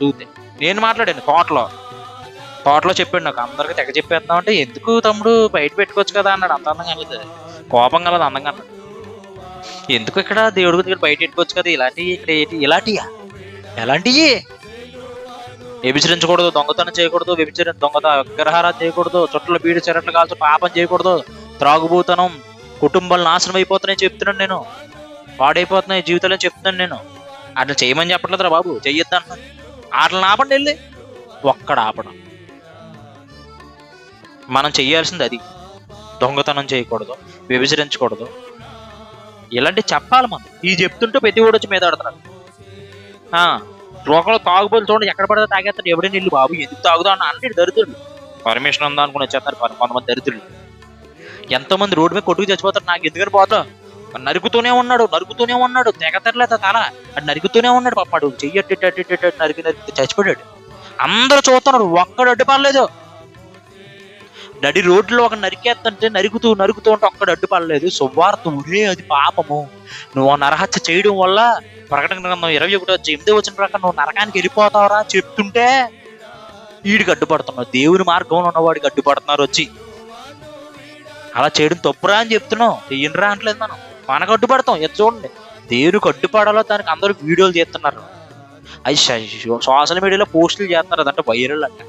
చూస్తే నేను మాట్లాడాను తోటలో తోటలో చెప్పాడు నాకు అందరికి తెగ చెప్పేద్దాం అంటే ఎందుకు తమ్ముడు బయట పెట్టుకోవచ్చు కదా అన్నాడు అంత అందంగా అనలేదు కోపం కలదు అందంగా అన్నాడు ఎందుకు ఇక్కడ దేవుడి దగ్గర బయట పెట్టుకోవచ్చు కదా ఇలాంటివి ఇక్కడ ఏంటి ఇలాంటియా? ఎలాంటివి వ్యభిచరించకూడదు దొంగతనం చేయకూడదు వ్యభిచరి దొంగత విగ్రహారాలు చేయకూడదు చుట్టలు బీడి చెరట్లు కాల్చు పాపం చేయకూడదు. త్రాగుబూతనం కుటుంబాలు నాశనం అయిపోతున్నాయి చెప్తున్నాను నేను. పాడైపోతున్నాయి జీవితాలని చెప్తున్నాను నేను. అట్లా చేయమని చెప్పట్లేదురా బాబు చెయ్యొద్దు అంటున్నాను ఆపండి వెళ్ళి. ఒక్కడ ఆపడం. మనం చెయ్యాల్సింది అది. దొంగతనం చేయకూడదు విభజించకూడదు ఇలాంటి చెప్పాలి మనం. ఈ చెప్తుంటే ప్రతి కూడా వచ్చి మీద ఆడుతున్నాడు ఆ, ఒకళ్ళు తాగుబోలు చూడండి ఎక్కడ పడితే తాగేస్తాడు. ఎవడే నీళ్ళు బాబు ఎందుకు తాగుదా అన్న అంటే దరిద్రులు పర్మిషన్ ఉందా అనుకుని వచ్చేస్తారు కొంతమంది దరిద్రులు. ఎంతోమంది రోడ్డు మీద కొట్టుకు చచ్చిపోతారు నాకు ఎందుకని పోతా నరుకుతూనే ఉన్నాడు నరుకుతూనే ఉన్నాడు. తెగతరలేదు తల. అది నరుకుతూనే ఉన్నాడు పాపాడు. చెయ్యి అట్టి నరికి నరికి చచ్చిపోయాడు. అందరూ చూస్తున్నారు ఒక్కడు అడ్డుపడలేదు నడి రోడ్లో ఒక నరికేస్తుంటే నరుకుతూ నరుకుతూ ఉంటే ఒక్కడు అడ్డుపడలేదు సువార్థం ఒరే అది పాపము. నువ్వు నరహత్య చేయడం వల్ల ప్రకటన గ్రంథం ఇరవై ఒకటి వచ్చి ఎనిమిది వచ్చిన ప్రకారం నువ్వు నరకానికి వెళ్ళిపోతావరా చెప్తుంటే వీడికి అడ్డుపడుతున్నావు దేవుని మార్గంలో ఉన్నవాడికి అడ్డుపడుతున్నారు వచ్చి. అలా చేయడం తప్పురా అని చెప్తున్నావు. చెయ్యనురా అంటలేదు మనం. మనకు అడ్డుపడతాం ఇది చూడండి. దేనికి అడ్డుపడాలో దానికి అందరూ వీడియోలు చేస్తున్నారు అది సోషల్ మీడియాలో పోస్టులు చేస్తున్నారు. అదంటే వైరల్ అంటే.